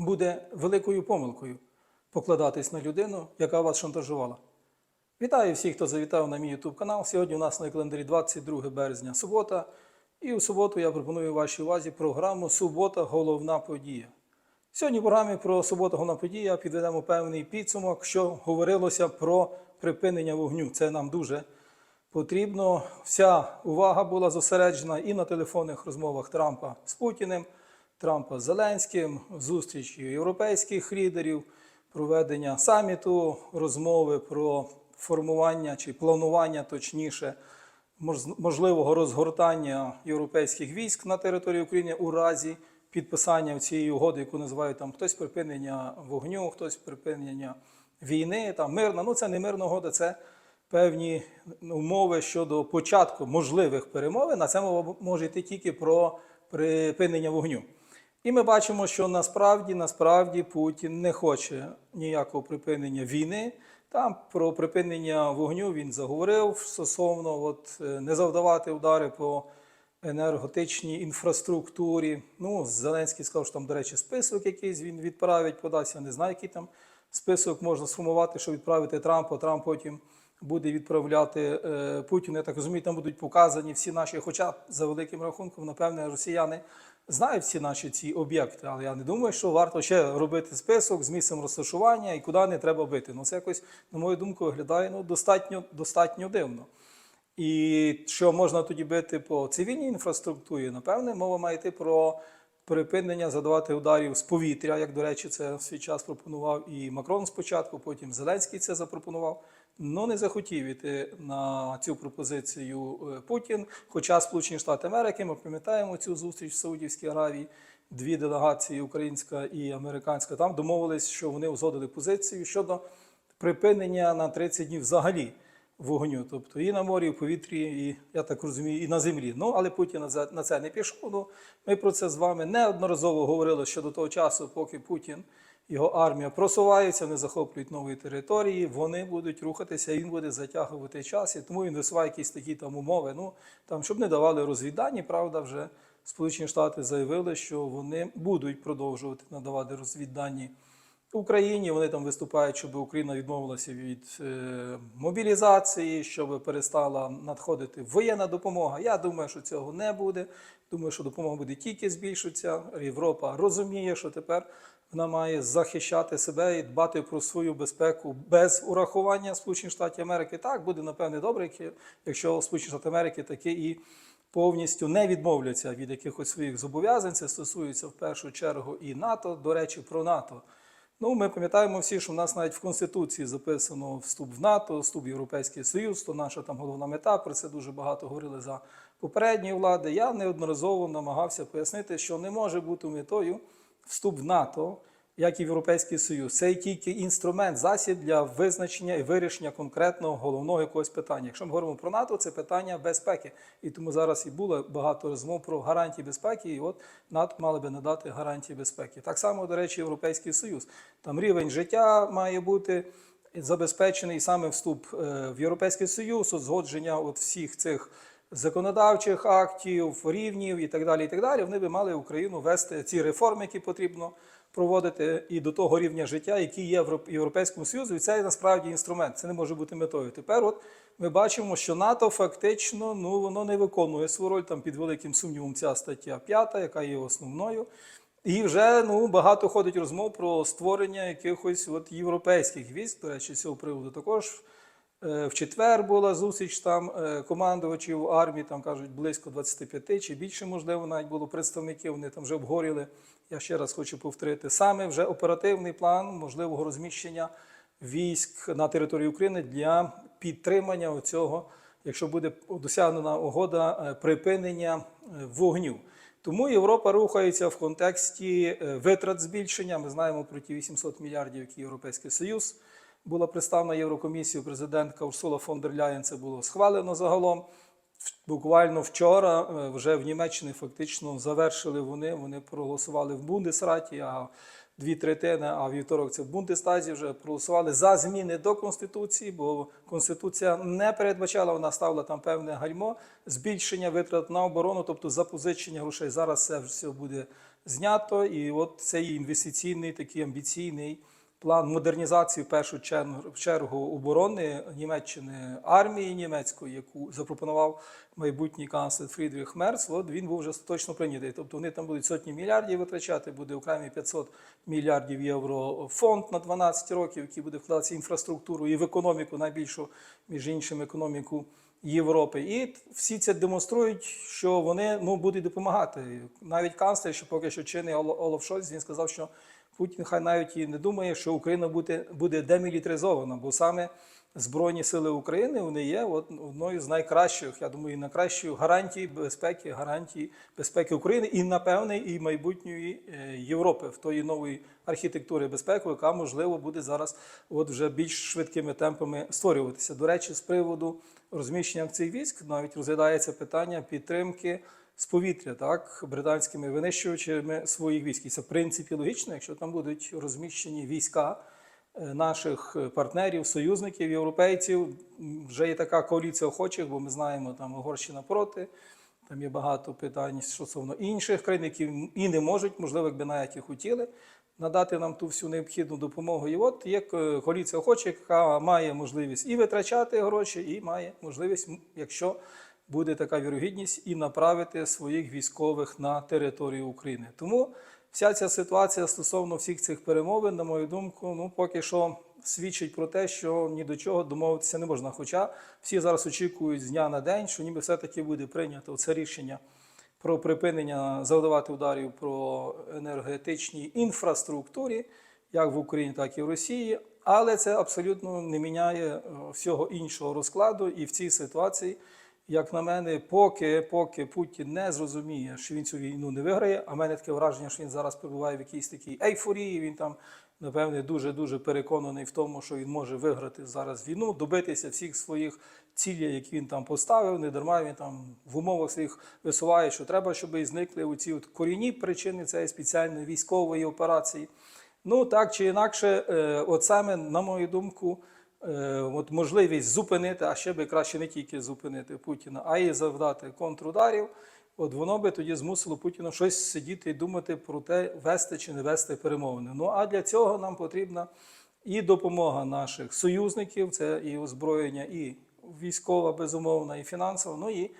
буде великою помилкою покладатись на людину, яка вас шантажувала. Вітаю всіх, хто завітав на мій YouTube канал. Сьогодні у нас на календарі 22 березня субота. І у суботу я пропоную вашій увазі програму Субота головна подія. Сьогодні в програмі про суботу головна подія підведемо певний підсумок, що говорилося про припинення вогню. Це нам дуже потрібно. Вся увага була зосереджена і на телефонних розмовах Трампа з Путіним, Трампа з Зеленським, зустрічі європейських лідерів, проведення саміту, розмови про формування чи планування, точніше, мож- можливого розгортання європейських військ на території України у разі підписання цієї угоди, яку називають там хтось припинення вогню, хтось припинення війни, там мирна. Ну це не мирна угода, це певні умови щодо початку можливих перемовин. А це мова може йти тільки про припинення вогню. І ми бачимо, що насправді, насправді Путін не хоче ніякого припинення війни. Там про припинення вогню він заговорив стосовно от, е, не завдавати удари по енергетичній інфраструктурі. Ну, Зеленський сказав, що там, до речі, список якийсь він відправить, подасть. Я не знаю, який там список можна сформувати, щоб відправити Трампу. Трамп потім буде відправляти е. Я так розумію, там будуть показані всі наші, хоча за великим рахунком, напевне, росіяни знають всі наші ці об'єкти, але я не думаю, що варто ще робити список з місцем розташування і куди не треба бити. Ну, це якось, на мою думку, виглядає ну, достатньо, достатньо дивно. І що можна тоді бити по цивільній інфраструктурі? Напевне, мова має йти про припинення задавати ударів з повітря, як, до речі, це в свій час пропонував і Макрон спочатку, потім Зеленський це запропонував. Ну не захотів іти на цю пропозицію е, Путін. Хоча Сполучені Штати Америки, ми пам'ятаємо цю зустріч в Саудівській Аравії, дві делегації, українська і американська, там домовились, що вони узгодили позицію щодо припинення на 30 днів взагалі вогню, тобто і на морі, і в повітрі, і я так розумію, і на землі. Ну але Путін на це- не пішов. Ну, ми про це з вами неодноразово говорили щодо того часу, поки Путін. Його армія просувається, вони захоплюють нові території, вони будуть рухатися, він буде затягувати час, і тому він висуває якісь такі там умови. Ну там, щоб не давали розвіддані, правда, вже Сполучені Штати заявили, що вони будуть продовжувати надавати розвіддані Україні. Вони там виступають, щоб Україна відмовилася від е, мобілізації, щоб перестала надходити воєнна допомога. Я думаю, що цього не буде. Думаю, що допомога буде тільки збільшуватися. Європа розуміє, що тепер вона має захищати себе і дбати про свою безпеку без урахування Сполучених Штатів Америки. Так буде напевне добре, якщо Сполучені Штати Америки таки і повністю не відмовляться від якихось своїх зобов'язань. Це стосується в першу чергу і НАТО. До речі, про НАТО. Ну, ми пам'ятаємо всі, що в нас навіть в Конституції записано вступ в НАТО, вступ в Європейський Союз, то наша там головна мета. Про це дуже багато говорили за попередні влади. Я неодноразово намагався пояснити, що не може бути метою вступ в НАТО, як і Європейський Союз. Це тільки інструмент, засіб для визначення і вирішення конкретного головного якогось питання. Якщо ми говоримо про НАТО, це питання безпеки. І тому зараз і було багато розмов про гарантії безпеки, і от НАТО мали би надати гарантії безпеки. Так само, до речі, Європейський Союз. Там рівень життя має бути забезпечений саме вступ е, в Європейський Союз, узгодження от всіх цих законодавчих актів, рівнів і так далі. І так далі. Вони би мали Україну вести ці реформи, які потрібно проводити, і до того рівня життя, який є в Європейському Союзі. І це насправді інструмент. Це не може бути метою. Тепер, от ми бачимо, що НАТО фактично ну воно не виконує свою роль там під великим сумнівом. Ця стаття 5, яка є основною. І вже ну багато ходить розмов про створення якихось от європейських військ. До речі, з цього приводу також в четвер була зустріч там е, командувачів армії, там кажуть близько 25 чи більше, можливо, навіть було представників. Вони там вже обговорювали. Я ще раз хочу повторити саме вже оперативний план можливого розміщення військ на території України для підтримання оцього, якщо буде досягнена угода е, припинення е, вогню. Тому Європа рухається в контексті е, витрат збільшення. Ми знаємо про ті 800 мільярдів, які Європейський Союз була представлена Єврокомісією президентка Урсула фон дер Ляєн. Це було схвалено загалом. Буквально вчора е, вже в Німеччині фактично завершили вони. Вони проголосували в Бундесраті, а дві третини, а вівторок це в Бундестазі вже проголосували за зміни до Конституції, бо Конституція не передбачала, вона ставила там певне гальмо, збільшення витрат на оборону, тобто запозичення грошей. Зараз це все буде знято, і от цей інвестиційний, такий амбіційний план модернізації в першу чергу, чергу оборони Німеччини армії німецької, яку запропонував майбутній канцлер Фрідріх Мерц, от він був вже точно прийнятий. Тобто вони там будуть сотні мільярдів витрачати, буде окремі 500 мільярдів євро фонд на 12 років, який буде вкладатися в інфраструктуру і в економіку, найбільшу, між іншим, економіку. Європи, і всі це демонструють, що вони ну будуть допомагати. Навіть канцлер, що поки що чинний Олаф Шольц, він сказав, що Путін хай навіть і не думає, що Україна буде, буде демілітаризована, бо саме Збройні сили України вони є одною з найкращих, я думаю, найкращою гарантій безпеки, гарантій безпеки України і, напевне, і майбутньої е, Європи в тої нової архітектури безпеки, яка можливо буде зараз от вже більш швидкими темпами створюватися. До речі, з приводу розміщення цих військ навіть розглядається питання підтримки з повітря, так, британськими винищувачами своїх військ. І це в принципі логічно, якщо там будуть розміщені війська е, наших партнерів, союзників, європейців. Вже є така коаліція охочих, бо ми знаємо, там Угорщина проти. Там є багато питань стосовно інших країн, які і не можуть, можливо, якби навіть і хотіли надати нам ту всю необхідну допомогу. І от є е, коаліція охочих, яка має можливість і витрачати гроші, і має можливість, якщо буде така вірогідність, і направити своїх військових на територію України. Тому вся ця ситуація стосовно всіх цих перемовин, на мою думку, ну поки що свідчить про те, що ні до чого домовитися не можна. Хоча всі зараз очікують з дня на день, що ніби все-таки буде прийнято це рішення про припинення завдавати ударів про енергетичній інфраструктурі, як в Україні, так і в Росії. Але це абсолютно не міняє е, всього іншого розкладу. І в цій ситуації, як на мене, поки, поки Путін не зрозуміє, що він цю війну не виграє, а в мене таке враження, що він зараз перебуває в якійсь такій ейфорії. Він там, напевне, дуже дуже переконаний в тому, що він може виграти зараз війну, добитися всіх своїх цілей, які він там поставив. Не дарма він там в умовах своїх висуває, що треба, щоб і зникли оці от корінні причини цієї спеціальної військової операції. Ну так чи інакше, е, от саме, на мою думку, от можливість зупинити, а ще би краще не тільки зупинити Путіна, а й завдати контрударів. От воно би тоді змусило Путіна щось сидіти і думати про те, вести чи не вести перемовини. Ну а для цього нам потрібна і допомога наших союзників, це і озброєння, і військова, безумовна, і фінансова. Ну і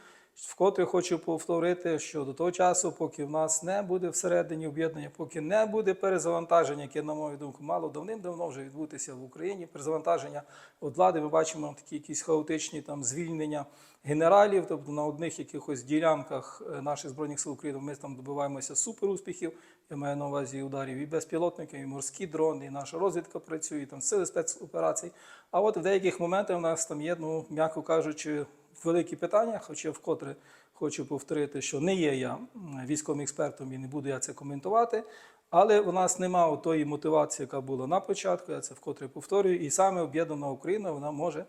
вкотре хочу повторити, що до того часу, поки в нас не буде всередині об'єднання, поки не буде перезавантаження, яке, на мою думку, мало давним-давно вже відбутися в Україні. Перезавантаження от влади, ми бачимо такі якісь хаотичні там звільнення генералів, тобто на одних якихось ділянках е, наших збройних сил України ми там добиваємося суперуспіхів. Я маю на увазі ударів і безпілотників, і морські дрони, і наша розвідка працює, і там сили спецоперацій. А от в деяких моментах у нас там є, ну м'яко кажучи, великі питання, хоча вкотре хочу повторити, що не є я військовим експертом і не буду я це коментувати. Але у нас немає тої мотивації, яка була на початку. Я це вкотре повторюю. І саме об'єднана Україна вона може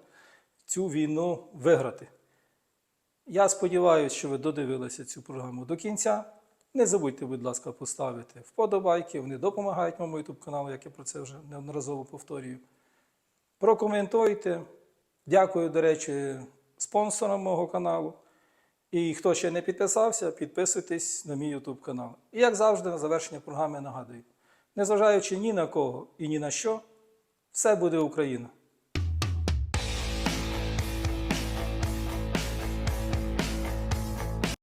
цю війну виграти. Я сподіваюся, що ви додивилися цю програму до кінця. Не забудьте, будь ласка, поставити вподобайки. Вони допомагають моєму YouTube каналу, як я про це вже неодноразово повторюю. Прокоментуйте. Дякую, до речі, спонсорам мого каналу. І хто ще не підписався, підписуйтесь на мій YouTube канал. І як завжди, на завершення програми нагадую: незважаючи ні на кого і ні на що, все буде Україна.